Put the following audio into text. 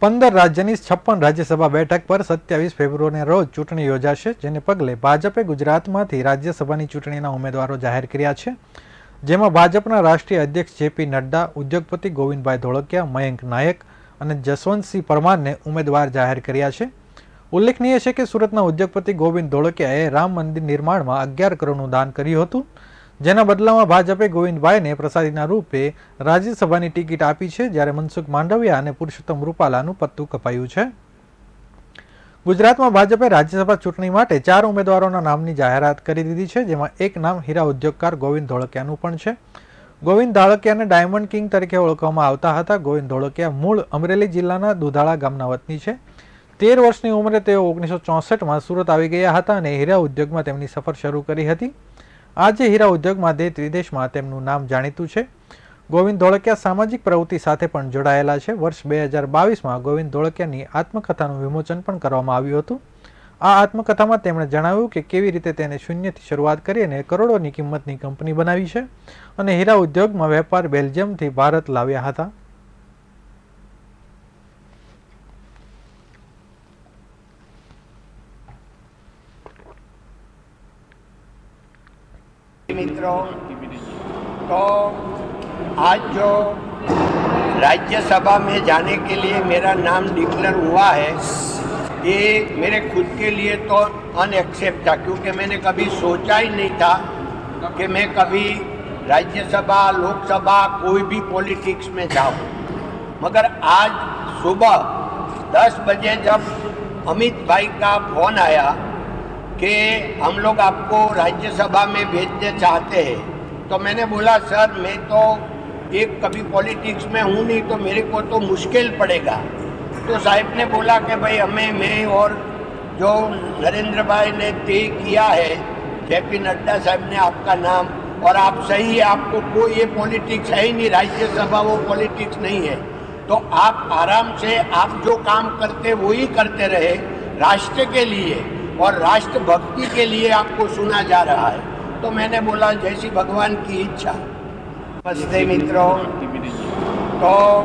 પંદર રાજ્યની છપ્પન રાજ્યસભા બેઠક પર સત્યાવીસ ફેબ્રુઆરીના રોજ ચૂંટણી યોજાશે, જેને પગલે ભાજપે ગુજરાતમાંથી રાજ્યસભાની ચૂંટણીના ઉમેદવારો જાહેર કર્યા છે. જેમાં ભાજપના રાષ્ટ્રીય અધ્યક્ષ જેપી નડ્ડા, ઉદ્યોગપતિ ગોવિંદભાઈ ધોળકિયા, મયંક નાયક અને જસવંતસિંહ પરમારને ઉમેદવાર જાહેર કર્યા છે. ઉલ્લેખનીય છે કે સુરતના ઉદ્યોગપતિ ગોવિંદ ધોળકિયાએ રામ મંદિર નિર્માણમાં અગિયાર કરોડનું દાન કર્યું હતું. જેના બદલામાં ભાજપે ગોવિંદભાઈને પ્રસાદીના રૂપે રાજ્યસભાની ટિકિટ આપી છે, જ્યારે મનસુખ માંડવિયા અને પુરુષોત્તમ રૂપાલાનું પત્તું કપાયું છે. ગુજરાતમાં ભાજપે રાજ્યસભા ચૂંટણી માટે ચાર ઉમેદવારોના નામની જાહેરાત કરી દીધી છે, જેમાં એક નામ હીરા ઉદ્યોગકાર ગોવિંદ ધોળકિયાનું પણ છે. ગોવિંદ ધોળકિયાને ડાયમંડ કિંગ તરીકે ઓળખવામાં આવતા હતા. ગોવિંદ ધોળકિયા મૂળ અમરેલી જિલ્લાના દુધાળા ગામના વતની છે. તેર વર્ષની ઉંમરે તેઓ ઓગણીસો ચોસઠમાં સુરત આવી ગયા હતા અને હીરા ઉદ્યોગમાં તેમની સફર શરૂ કરી હતી. આજે હીરા ઉદ્યોગમાં દેશ વિદેશમાં તેમનું નામ જાણીતું છે. ગોવિંદ ધોળકિયા સામાજિક પ્રવૃત્તિ સાથે પણ જોડાયેલા છે. વર્ષ બે હજાર બાવીસમાં ગોવિંદ ધોળકિયાની આત્મકથાનું વિમોચન પણ કરવામાં આવ્યું હતું. આ આત્મકથામાં તેમણે જણાવ્યું કે કેવી રીતે તેને શૂન્યથી શરૂઆત કરી અને કરોડોની કિંમતની કંપની બનાવી છે અને હીરા ઉદ્યોગમાં વેપાર બેલ્જિયમથી ભારત લાવ્યા હતા. मित्रों तो आज जो राज्यसभा में जाने के लिए मेरा नाम डिक्लेयर हुआ है, ये मेरे खुद के लिए तो अनएक्सेप्ट था, क्योंकि मैंने कभी सोचा ही नहीं था कि मैं कभी राज्यसभा, लोकसभा, कोई भी पॉलिटिक्स में जाऊँ। मगर आज सुबह 10 बजे जब अमित भाई का फ़ोन आया कि हम लोग आपको राज्यसभा में भेजने चाहते हैं। तो मैंने बोला, सर, मैं तो एक कभी पॉलिटिक्स में हूँ नहीं तो मेरे को तो मुश्किल पड़ेगा। तो साहब ने बोला कि भाई, हमें, मैं और जो नरेंद्र भाई ने तय किया है, जेपी नड्डा साहब ने आपका नाम, और आप सही है, आपको कोई ये पॉलिटिक्स है ही नहीं, राज्यसभा वो पॉलिटिक्स नहीं है। तो आप आराम से, आप जो काम करते वही करते रहे, राष्ट्र के लिए। और राष्ट्रभक्ति के लिए आपको सुना जा रहा है तो मैंने बोला जैसी भगवान की इच्छा नमस्ते मित्रों तो